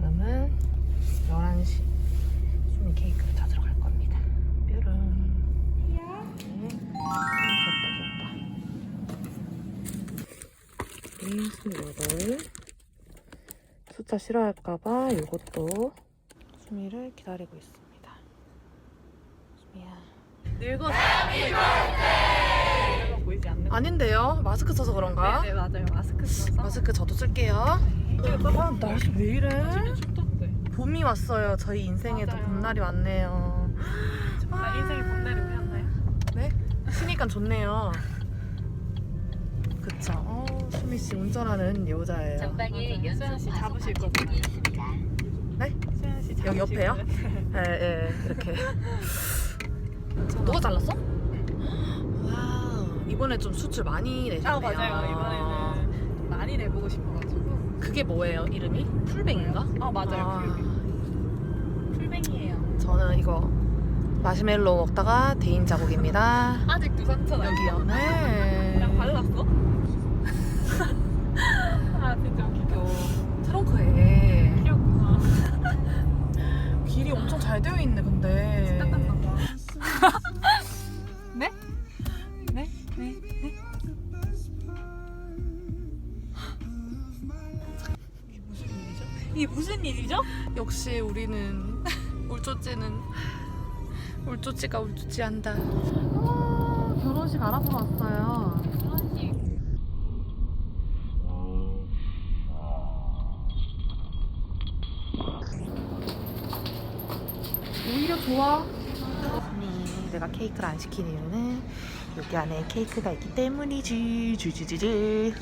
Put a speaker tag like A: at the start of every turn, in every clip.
A: 지금은 11시 수미 케이크를 찾으러 갈 겁니다. 네. 귀엽다, 귀엽다. 이 스물여덟. 숫자 싫어할까봐 이것도 수미를 기다리고 있습니다. 수미야. 늙었어. 아닌데요? 마스크 써서 그런가?
B: 네, 맞아요. 마스크 써서.
A: 마스크 저도 쓸게요. 아, 날씨 왜 이래?
B: 춥던데.
A: 봄이 왔어요. 저희 인생에도
B: 맞아요.
A: 봄날이 왔네요.
B: 아, 인생이 봄날이 오셨나요?
A: 네? 쉬니까 좋네요. 그쵸. 어, 수미 씨 운전하는 여자예요.
C: 전방에
B: 수현 씨 잡으실 거잖아요.
A: 네?
B: 수현 씨
A: 여기 옆에요?
B: 예,
A: 예, 이렇게. 너가 잘랐어? 와우. 이번에 좀 수출 많이 내셨네요.
B: 아 맞아요. 이번에는 많이 내보고 싶어가지고.
A: 그게 뭐예요? 이름이? 풀뱅인가?
B: 아 맞아요.
A: 아.
B: 풀뱅. 풀뱅이에요.
A: 저는 이거 마시멜로 먹다가 대인 자국입니다.
B: 아직도 상처
A: 여기요. 네.
B: 그냥 발랐어? 아 진짜 웃기다.
A: 트렁크에
B: 귀엽구나.
A: 길이 엄청 잘 되어 있네, 근데.
B: 무슨 일이죠?
A: 역시 우리는 울조찌는 울조찌가 울조찌한다. 아, 결혼식 알아보러 왔어요.
B: 결혼식.
A: 오히려 좋아. 내가 케이크를 안 시킨 이유는 여기 안에 케이크가 있기 때문이지. 주주주주.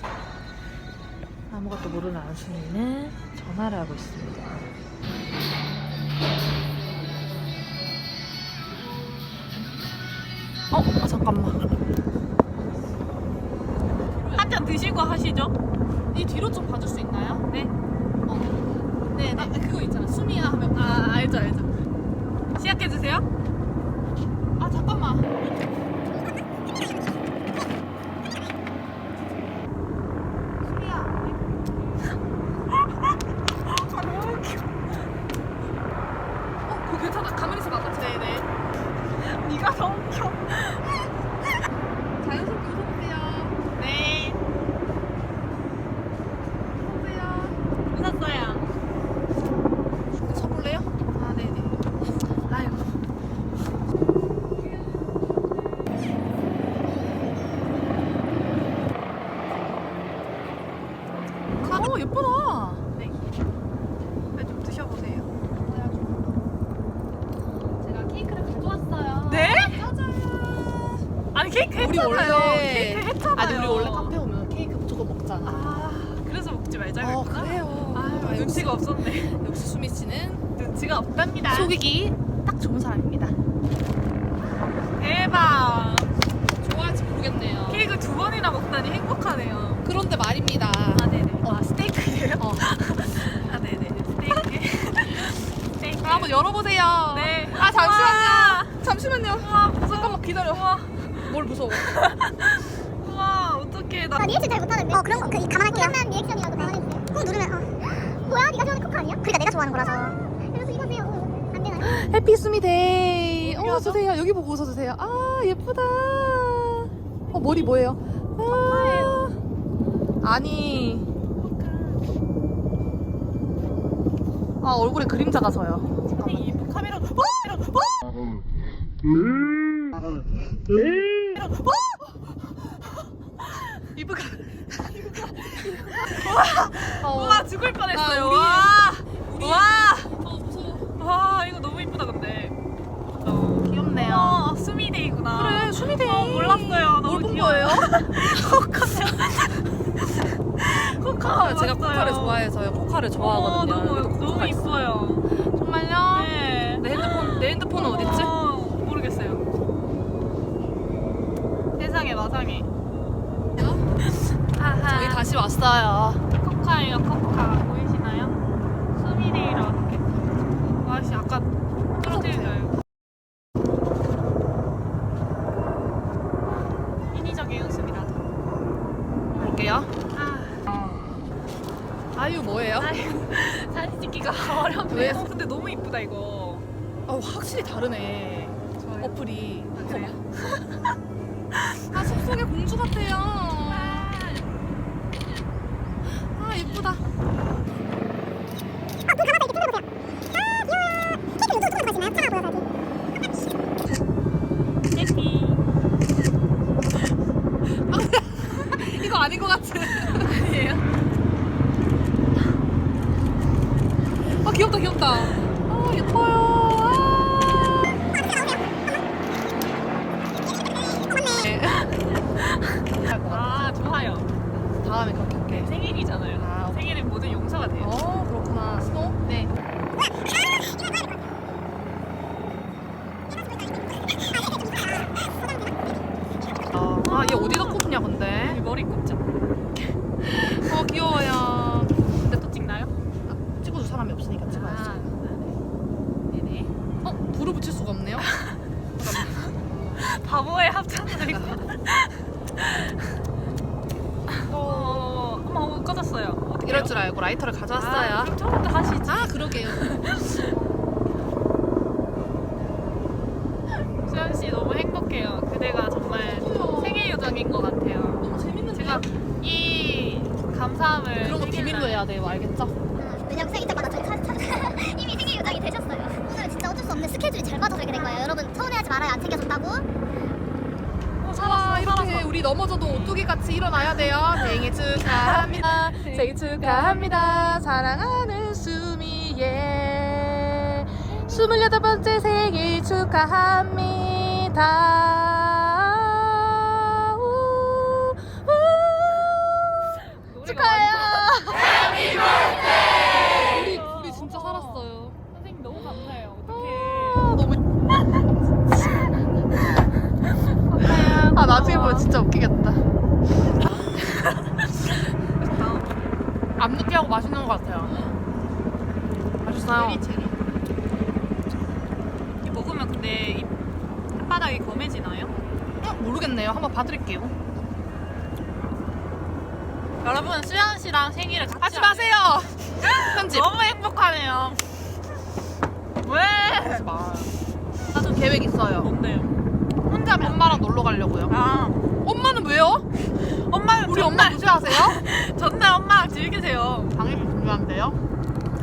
A: 아무것도 모르는 안순이는 전화를 하고 있습니다. 어, 아, 잠깐만.
B: 한 잔 드시고 하시죠.
A: 이 뒤로 좀 봐줄 수 있나요?
B: 네.
A: 어.
B: 네, 네.
A: 아, 그거 있잖아. 수미야 하면
B: 아, 알죠, 알죠. 시작해 주세요.
A: 아 잠깐만. 어, 그거 괜찮아. 가만히 있어 봐. 네네.
B: 네가 더 웃겨.
A: 자연스럽게 웃어보세요.
B: 네.
A: 웃어보세요.
B: 웃었어요.
A: 서볼래요? 아 네네. 라이브. 오 예쁘다.
B: 네. 네, 좀 드셔보세요.
C: 제가 케이크를 가져왔어요.
B: 네?
A: 짜잔.
B: 아니 케이크
A: 우리
B: 했잖아요.
A: 원래
B: 케이크 했잖아요.
A: 아니 우리 원래 카페 오면 케이크 무조건 먹잖아.
B: 아 먹지 말자고
A: 어. 그래요.
B: 아 눈치가 없었네.
A: 역시 수미 씨는
B: 눈치가 없답니다.
A: 속이기 딱 좋은 사람입니다.
B: 대박.
A: 좋아할지 모르겠네요.
B: 케이크 두 번이나 먹다니 행복하네요.
A: 그런데 말입니다.
B: 아 네네. 아 스테이크예요?
A: 어.
B: 아 네네. 스테이크. 스테이크.
A: 아, 한번 열어보세요.
B: 네.
A: 아 잠시만요.
B: 와.
A: 잠시만요.
B: 와
A: 잠깐만 기다려.
B: 우와.
A: 뭘 무서워?
B: 우와 어떡해 나.
D: 나 리액션 잘 못하는데. 어 그런 거. 그 감안할게요. 장난 리액션 그러니까 내가 좋아하는 거라서. 그래서 이거 세요. 어, 안 되나?
A: 해피 수미데이. 어? 웃으세요. 여기 보고 웃어주세요. 아, 예쁘다. 어, 머리 뭐예요? 아, 아니. 아, 얼굴에 그림자가 져요. 잠깐만.
B: 이 카메라. 어? 어?
A: 이브가.
B: 우와 죽을 뻔했어요.
A: 아, 우리-
B: 와. 와.
A: 어.
B: 와 이거 너무 이쁘다 근데.
A: 귀엽네요.
B: 어, 수미데이구나.
A: 그래, 수미데이.
B: 어, 몰랐어요. 너무
A: 뭘본
B: 귀여워요. 코카.
A: 코카. 제가. 코카를 좋아해서요. 코카를 좋아하거든요.
B: 어,
A: 여기도
B: 너무
A: 코카가
B: 너무
A: 있어요.
B: 이뻐요.
A: 정말요?
B: 네.
A: 내 핸드폰, 내 핸드폰은 어딨지?
B: 어, 모르겠어요. 세상에 마상에. 아하.
A: 저희 다시 왔어요.
B: 코카예요, 코카. 보이시나요? 수미데이로 이렇게. 와씨 아까 떨어뜨려요. 인위적인 웃음이라도.
A: 볼게요.
B: 아,
A: 아유, 뭐예요?
B: 아유, 사진 찍기가 진짜 어렵네.
A: 왜?
B: 어, 근데 너무 이쁘다 이거.
A: 아 확실히 다르네. 어플이.
B: 아, 그래요?
A: 아 숲속의 공주 같아요. 아 예쁘다. 이거 아닌 것 같은.
B: 아니에요?
A: 아 귀엽다 귀엽다. 아 예뻐요. 아. 네.
B: 아 좋아요.
A: 다음에 그렇게 할게.
B: 생일이잖아요.
A: 아, 오케이.
B: 생일은 모든 용서가 돼요.
A: 어 그렇구나. 스노? 네. 아, 얘 어디다 꼽냐 근데?
B: 이 머리 꼽죠?
A: 어 귀여워요.
B: 근데 또 찍나요?
A: 찍어줄 사람이 없으니까 찍어야지.
B: 아, 네네.
A: 어 불을 붙일 수가 없네요.
B: 바보의 합창을 이거. 어, 어머, 어머, 꺼졌어요. 어떡해요?
A: 이럴 줄 알고 라이터를
B: 아,
A: 가져왔어요.
B: 그럼 처음부터 하시지.
A: 아 그러게요.
B: 수현 씨 너무 행복해요. 그대가 정말 생일 요정인 것 같아요.
A: 너무 재밌는데?
B: 제가 이 감사함을
A: 그런 거 비밀로 해야 돼요. 알겠죠?
D: 왜냐면 생일 때마다 저희 찾, 찾, 이미 생일 요정이 되셨어요. 오늘 진짜 어쩔 수 없는 스케줄이 잘 맞아서 이렇게 된 거예요. 여러분 서운해하지 말아요. 안 챙겨줬다고.
B: 어,
A: 아
B: 살았어,
A: 이렇게. 우리 넘어져도 오뚜기 같이 일어나야 돼요. 생일 축하합니다. 생일 축하합니다. 사랑하는 수미의 스물여덟 번째 생일 축하합니다. 축하해요. 우리 우리 진짜 살았어요.
B: 선생님 너무 감사해요. 어떡해.
A: 아, 너무 아 나중에 보면 진짜 웃기겠다. 안 느끼하고 맛있는 것 같아요. 맛있어요.
B: 체리 체리. 이 먹으면 근데 이 혓바닥이 검해지나요?
A: 어, 모르겠네요. 한번 봐드릴게요.
B: 여러분 수현 씨랑 생일을 같이
A: 하지
B: 하네요.
A: 마세요. 편집.
B: 너무 행복하네요. 왜?
A: 하지 마. 나도 계획 있어요.
B: 뭔데요?
A: 혼자 엄마랑 놀러 가려고요.
B: 아
A: 엄마는 왜요?
B: 엄마
A: 우리 엄마 무시하세요?
B: 전날 엄마랑 즐기세요.
A: 당연히 중요한데요.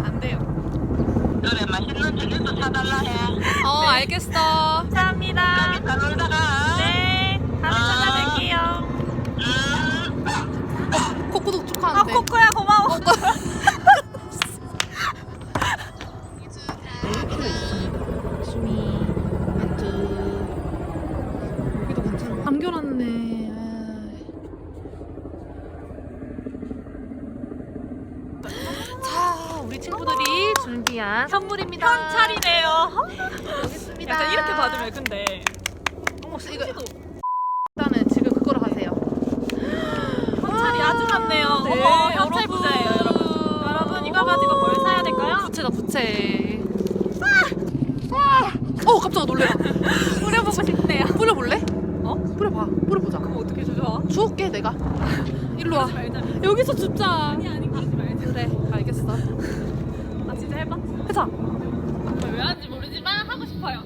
B: 안 돼요.
E: 그래 맛있는 저녁도 사달라 해.
A: 어
B: 네.
A: 알겠어.
B: 감사합니다.
E: 여기 다 놀다가.
B: 아
A: 축하한대.
B: 코코야 고마워.
A: 자 우리 친구들이 준비한 선물입니다
B: 현찰이네요.
A: 여기 있습니다
B: 약간 이렇게 받으면 근데
A: 어머 이거 일단은 지금 그거를 하세요
B: 현찰이 아주 많네요.
A: 네,
B: 어머 현찰
A: 여러분.
B: 부자예요 여러분. 여러분 이거 가지고 뭘 사야 될까요?
A: 부채다 부채 아! 어 깜짝아 놀래라
B: 뿌려보고 싶네요.
A: 뿌려볼래?
B: 어?
A: 뿌려봐 뿌려보자
B: 그럼 어떻게 주죠?
A: 주울게 내가 일로 와. 여기서 줍자
B: 아니 아니 그러지 말자.
A: 그래 알겠어
B: 아 진짜 해봐.
A: 해자
B: 왜 하는지 모르지만 하고 싶어요.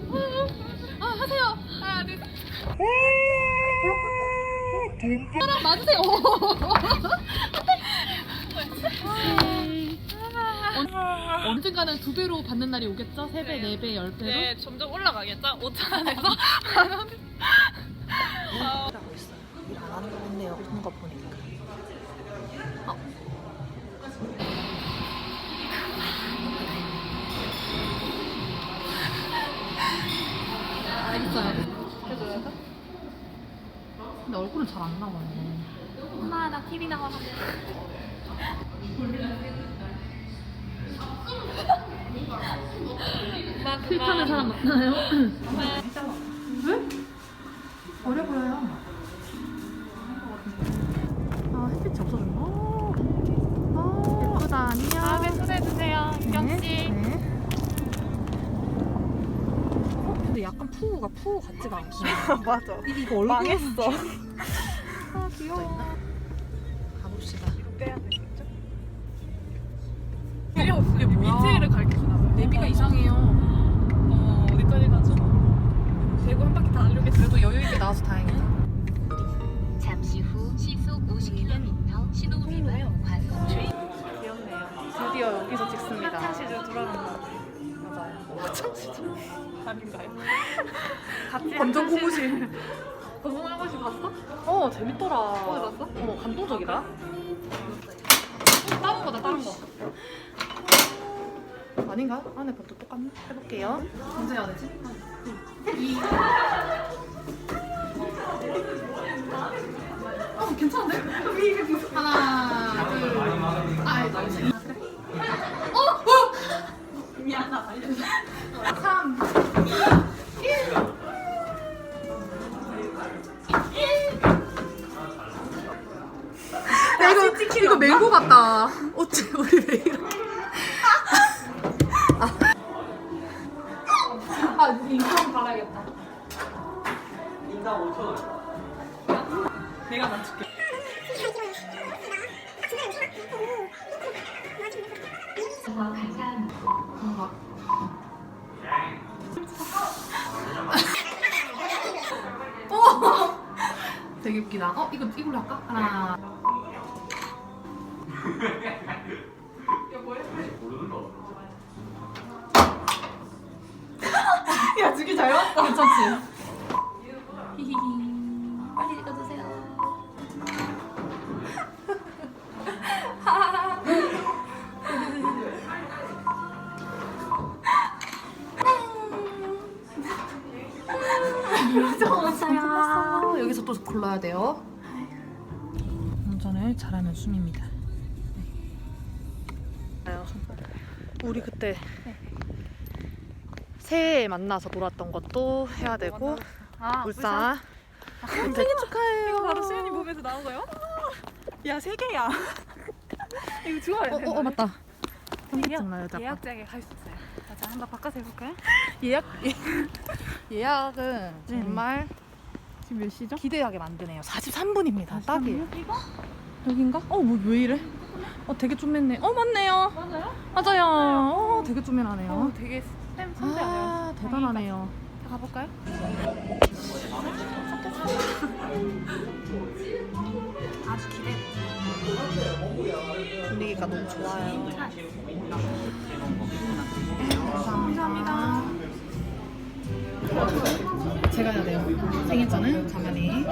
B: 아 하세요. 하나 둘 셋.
A: 사람 맞으세요 언젠가는 두 배로 받는 날이 오겠죠? 세 배, 네 배, 열 배로?
B: 네 점점 올라가겠죠? 5천 원에서 만 원. 어,
A: 하고 있어요. 일안 하는 거 같네요. 오는 거 보니까. 어. 알겠어요. 근데 얼굴은 잘 안 나와요.
C: 엄마 나 TV 나와.
A: 필터는 사람 많나요? 왜? 어려 보여요. 아, 햇빛이 없어졌나? 아, 예쁘다. 안녕.
B: 다음에 초대해주세요. 경씨.
A: 네. 어, 근데 약간 푸우가 푸우 같지가 않고.
B: 맞아.
A: 이거 얼굴
B: 망했어.
A: 아, 귀여워.
B: 귀엽네요. 드디어 여기서
A: 찍습니다.
B: 화장실로 돌아간다.
A: 맞아요. 화장실
B: 아닌가요? 같이 검정
A: 고무신.
B: 검정 고무신 봤어?
A: 어 재밌더라.
B: 어디 봤어?
A: 어 감동적이다.
B: 다른 거다 다른 거.
A: 아닌가? 안에 것도 똑같나? 해볼게요. 언제 해야 되지? 이.
B: 어 괜찮은데? 하나
A: 되게 웃기다. 어 이거 이걸로 할까? 하나.
B: 야 두개 잘 맞다.
A: 괜찮지? 아, 여기서 또 골라야 돼요. 운전을 잘하는 숨입니다. 네. 우리 그때 새해 만나서 놀았던 것도 해야 되고
B: 아
A: 울산 생일 축하해요.
B: 이거 바로 수연이 몸에서 나온 거요? 야 세 개야. 이거 좋아요.
A: 어, 어, 어 맞다. 잠깐.
B: 예약장에 갈 수 한번 바꿔서 해볼까요?
A: 예약 예약은 정말
B: 지금 몇 시죠?
A: 기대하게 만드네요. 43분입니다. 딱이에요.
B: 이거?
A: 여긴가? 어, 뭐 왜 이래? 어, 되게 좀했네. 어, 맞네요.
B: 맞아요?
A: 맞아요. 어, 되게
B: 어,
A: 좀해하네요.
B: 되게 쌤 선대하네요.
A: 아, 대단하네요.
B: 자, 가볼까요? 아주 기대.
A: 분위기가 너무 좋아요.
B: 감사합니다.
A: 제가 해야 돼요. 생일자는 가만히.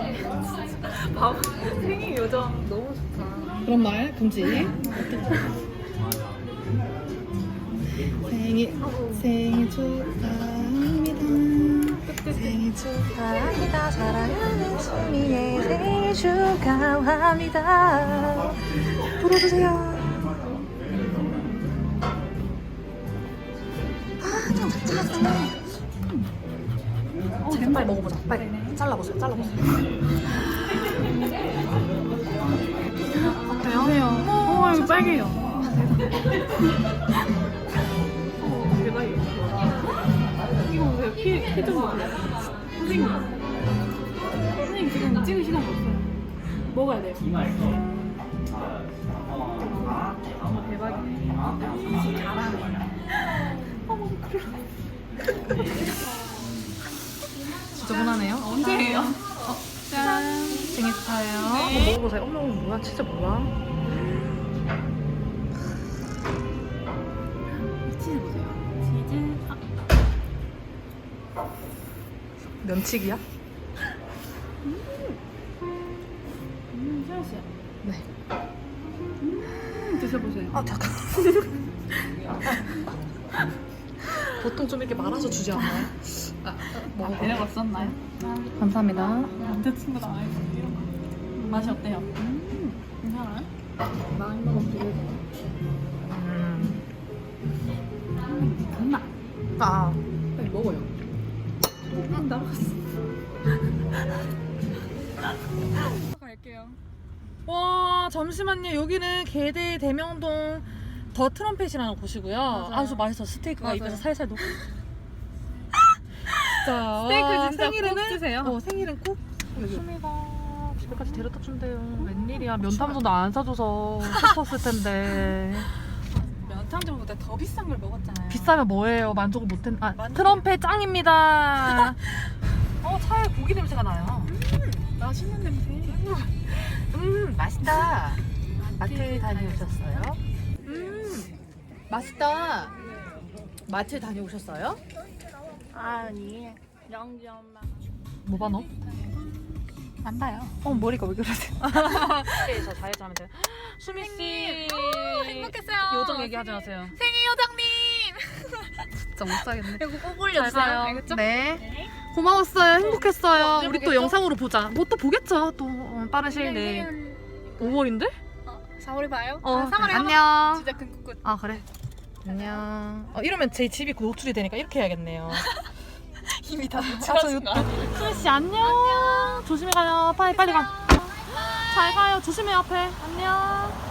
B: 밥 생일 요정 너무 좋다.
A: 그런 말 금지. 생일 생일 축하합니다. 생일 축하합니다. 사랑하는 수미의 생일 축하합니다. 불어주세요. 아, 좀 잘랐어. 어, 빨리 먹어보자. 빨리 잘라보세요. 잘라보세요. 어때요?
B: 어, 이거 빨개요. 대박이에요. 이거 보세요. 피, 피좀 보세요. 선생님. 선생님 지금 찍을 시간이 없어요. 먹어야 돼요. 어, 대박이네. 잘하네.
A: 진짜 무난해요?
B: 언제예요? 짠.
A: 생일 축하해요.
B: 네.
A: 어, 먹어보세요. 어머, 뭐야? 진짜 뭐야? 면치기야?
B: 음, 세연 씨.
A: 네.
B: 음, 드셔보세요.
A: 아, 잠깐. 보통 좀 이렇게 말아서 주지 않나요? 아,
B: 뭐 내려갔었나요?
A: 감사합니다.
B: 남자친구도 안 해서 이런 거. 맛이 어때요? 음, 괜찮아요? 많이 먹으면 되게
A: 음.
B: 장난.
A: 아.
B: 음, 남았어. 갈게요.
A: 와, 잠시만요. 여기는 개대 대명동 더 트럼펫이라는 곳이고요.
B: 맞아요.
A: 아주 맛있어. 스테이크가
B: 맞아요.
A: 입에서 살살 녹. 진짜.
B: 스테이크
A: 와,
B: 진짜 꼭 드세요.
A: 어, 생일은 꼭. 수미가 집에까지 데려다 준대요. 웬일이야. 면탐정도 안 사줘서 싶었을 텐데.
B: 면탕전보다 더 비싼 걸 먹었잖아요.
A: 비싸면 뭐예요? 만족을 못했. 아,
B: 만족해요.
A: 트럼펫 짱입니다. 어, 차에 고기 냄새가 나요.
B: 맛있는 냄새.
A: 음, 맛있다. 마트 다녀오셨어요?
B: 음.
A: 맛있다. 마트 다녀오셨어요?
B: 아니 영지 엄마
A: 뭐봐 너?
B: 안 봐요
A: 어 머리가 왜 그러세요? 저 다이어트 하면 돼요. 수미 씨
B: 행복했어요
A: 요정 얘기하지 마세요.
B: 생일 요정님
A: 진짜 못 살겠네.
B: 이거 꼭 올려주세요 알겠죠?
A: 네. 고마웠어요. 행복했어요.
B: 언제
A: 우리 또
B: 보겠죠?
A: 영상으로 보자. 뭐 또 보겠죠. 또 어, 빠른 시일 내에. 5월인데?
B: 4월에 봐요
A: 어.
B: 아, 3월에
A: 안녕.
B: 진짜 큰 꿈꾸지
A: 아 그래. 안녕. 어, 이러면 제 집이 그 노출이 되니까 이렇게 해야겠네요.
B: 힘이 다
A: 아, 저 유- 수미 씨 안녕. 조심히 가요. 빨리 빨리 가. 잘 가요. 조심해 앞에. 안녕.